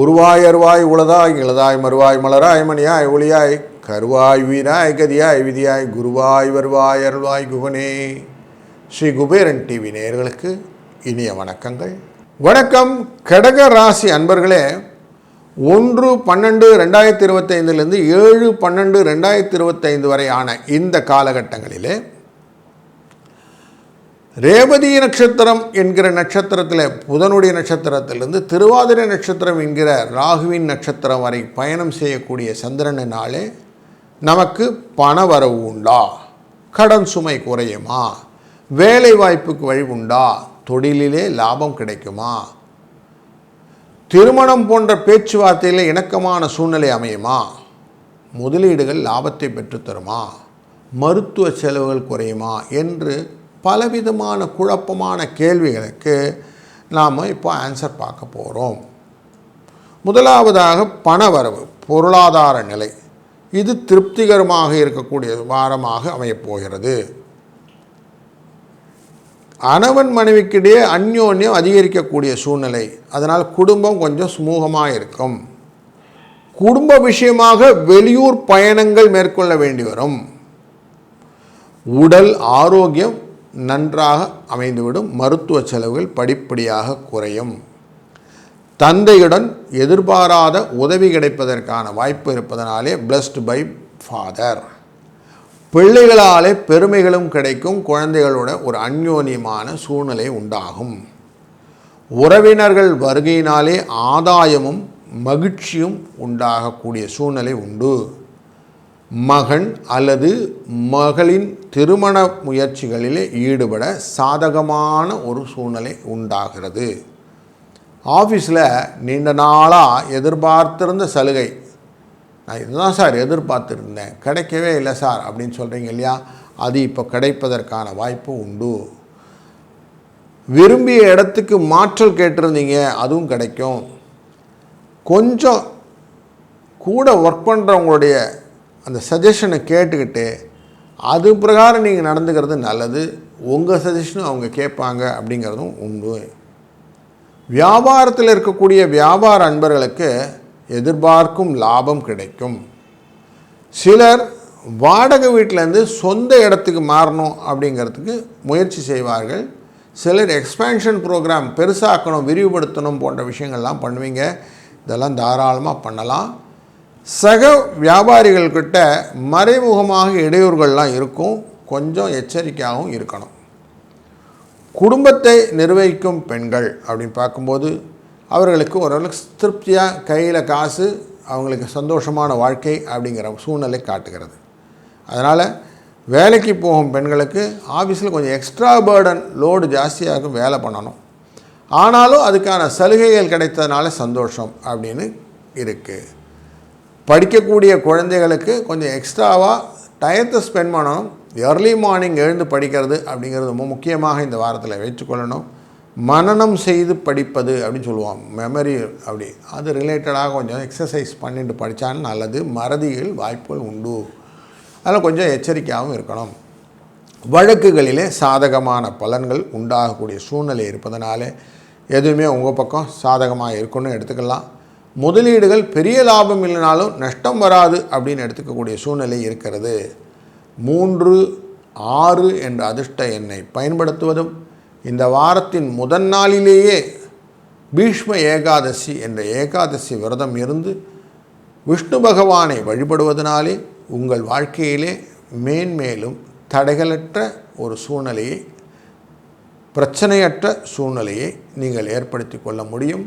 உருவாய் அருவாய் உளதாய் இளதாய் மறுவாய் மலராய் மணியாய் ஒளியாய் கருவாய் வீராய் கதியாய் விதியாய் குருவாய் வருவாய் அருள்வாய் குகனே. ஸ்ரீ குபேரன் டிவி நேயர்களுக்கு இனிய வணக்கங்கள். வணக்கம். கடக ராசி அன்பர்களே ஒன்று பன்னெண்டு ரெண்டாயிரத்தி இருபத்தைந்துலேருந்து ஏழு பன்னெண்டு ரெண்டாயிரத்தி இருபத்தைந்து வரையான இந்த காலகட்டங்களிலே ரேவதி நட்சத்திரம் என்கிற நட்சத்திரத்தில் புதனுடைய நட்சத்திரத்திலிருந்து திருவாதிரை நட்சத்திரம் என்கிற ராகுவின் நட்சத்திரம் வரை பயணம் செய்யக்கூடிய சந்திரனினாலே நமக்கு பண வரவு உண்டா? கடன் சுமை குறையுமா? வேலை வாய்ப்புக்கு வழி உண்டா? தொழிலிலே லாபம் கிடைக்குமா? திருமணம் போன்ற பேச்சுவார்த்தையில் இணக்கமான சூழ்நிலை அமையுமா? முதலீடுகள் லாபத்தை பெற்றுத்தருமா மருத்துவ செலவுகள் குறையுமா? என்று பலவிதமான குழப்பமான கேள்விகளுக்கு நாம் இப்போ ஆன்சர் பார்க்க போகிறோம் முதலாவதாக பணவரவு பொருளாதார நிலை. இது திருப்திகரமாக இருக்கக்கூடிய வாரமாக அமையப்போகிறது அணவன் மனைவிக்கிடையே அந்யோன்யம் அதிகரிக்கக்கூடிய சூழ்நிலை. அதனால் குடும்பம் கொஞ்சம் சுமூகமாக இருக்கும். குடும்ப விஷயமாக வெளியூர் பயணங்கள் மேற்கொள்ள வேண்டி வரும். உடல் ஆரோக்கியம் நன்றாக அமைந்துவிடும் மருத்துவ செலவுகள் படிப்படியாக குறையும். தந்தையுடன் எதிர்பாராத உதவி கிடைப்பதற்கான வாய்ப்பு இருப்பதனாலே பிளஸ்ட் பை ஃபாதர் பிள்ளைகளாலே பெருமைகளும் கிடைக்கும் குழந்தைகளோட ஒரு அந்யோன்யமான சூழ்நிலை உண்டாகும். உறவினர்கள் வருகையினாலே ஆதாயமும் மகிழ்ச்சியும் உண்டாகக்கூடிய சூழ்நிலை உண்டு. மகன் அல்லது மகளின் திருமண முயற்சிகளிலே ஈடுபட சாதகமான ஒரு சூழ்நிலை உண்டாகிறது. ஆஃபீஸில் நீண்ட நாளாக எதிர்பார்த்திருந்த சலுகை. நான் இதுதான் சார் எதிர்பார்த்துருந்தேன். கிடைக்கவே இல்லை சார் அப்படின்னு சொல்கிறீங்க இல்லையா? அது இப்போ கிடைப்பதற்கான வாய்ப்பு உண்டு. விரும்பிய இடத்துக்கு மாற்றல் கேட்டிருந்தீங்க அதுவும் கிடைக்கும். கொஞ்சம் கூட ஒர்க் பண்ணுறவங்களுடைய அந்த சஜஷனை கேட்டுக்கிட்டு அது பிரகாரம் நீங்கள் நடந்துக்கிறது நல்லது. உங்கள் சஜஷனும் அவங்க கேட்பாங்க அப்படிங்கிறதும் உண்டு. வியாபாரத்தில் இருக்கக்கூடிய வியாபார அன்பர்களுக்கு எதிர்பார்க்கும் லாபம் கிடைக்கும். சிலர் வாடகை வீட்டிலேருந்து சொந்த இடத்துக்கு மாறணும் அப்படிங்கிறதுக்கு முயற்சி செய்வார்கள். சிலர் எக்ஸ்பேன்ஷன் ப்ரோக்ராம் பெருசாக்கணும் விரிவுபடுத்தணும் போன்ற விஷயங்கள்லாம் பண்ணுவீங்க. இதெல்லாம் தாராளமாக பண்ணலாம். சக வியாபாரிகள்கிட்ட மறைமுகமாக இடையூறுகள்லாம் இருக்கும். கொஞ்சம் எச்சரிக்கையாகவும் இருக்கணும். குடும்பத்தை நிர்வகிக்கும் பெண்கள் அப்படின்னு பார்க்கும்போது அவர்களுக்கு ஓரளவுக்கு திருப்தியாக கையில் காசு அவங்களுக்கு சந்தோஷமான வாழ்க்கை அப்படிங்கிற சூழ்நிலை காட்டுகிறது. அதனால் வேலைக்கு போகும் பெண்களுக்கு ஆஃபீஸில் கொஞ்சம் எக்ஸ்ட்ரா பேர்டன் லோடு ஜாஸ்தியாகும் வேலை பண்ணணும். ஆனாலும் அதுக்கான சலுகைகள் கிடைத்ததுனால சந்தோஷம் அப்படின்னு இருக்குது படிக்கக்கூடிய குழந்தைகளுக்கு கொஞ்சம் எக்ஸ்ட்ராவாக டயத்தை ஸ்பெண்ட் பண்ணணும். எர்லி மார்னிங் எழுந்து படிக்கிறது அப்படிங்கிறது ரொம்ப முக்கியமாக இந்த வாரத்தில் வச்சுக்கொள்ளணும் மனனம் செய்து படிப்பது அப்படின்னு சொல்லுவோம். மெமரி அப்படி. அது ரிலேட்டடாக கொஞ்சம் எக்ஸசைஸ் பண்ணிட்டு படித்தாலும் நல்லது. மறதியில் வாய்ப்புகள் உண்டு. அதில் கொஞ்சம் எச்சரிக்கையாகவும் இருக்கணும். வழக்குகளிலே சாதகமான பலன்கள் உண்டாகக்கூடிய சூழ்நிலை இருப்பதனாலே எதுவுமே உங்கள் பக்கம் சாதகமாக இருக்குன்னு எடுத்துக்கலாம். முதலீடுகள் பெரிய லாபம் இல்லைனாலும் நஷ்டம் வராது அப்படின்னு எடுத்துக்கக்கூடிய சூழ்நிலை இருக்கிறது. மூன்று ஆறு என்ற அதிர்ஷ்ட எண்ணை பயன்படுத்துவதும் இந்த வாரத்தின் முதன் நாளிலேயே பீஷ்ம ஏகாதசி என்ற ஏகாதசி விரதம் இருந்து விஷ்ணு பகவானை வழிபடுவதனாலே உங்கள் வாழ்க்கையிலே மேன்மேலும் தடைகளற்ற ஒரு சூழ்நிலையை பிரச்சனையற்ற சூழ்நிலையை நீங்கள் ஏற்படுத்தி கொள்ள முடியும்.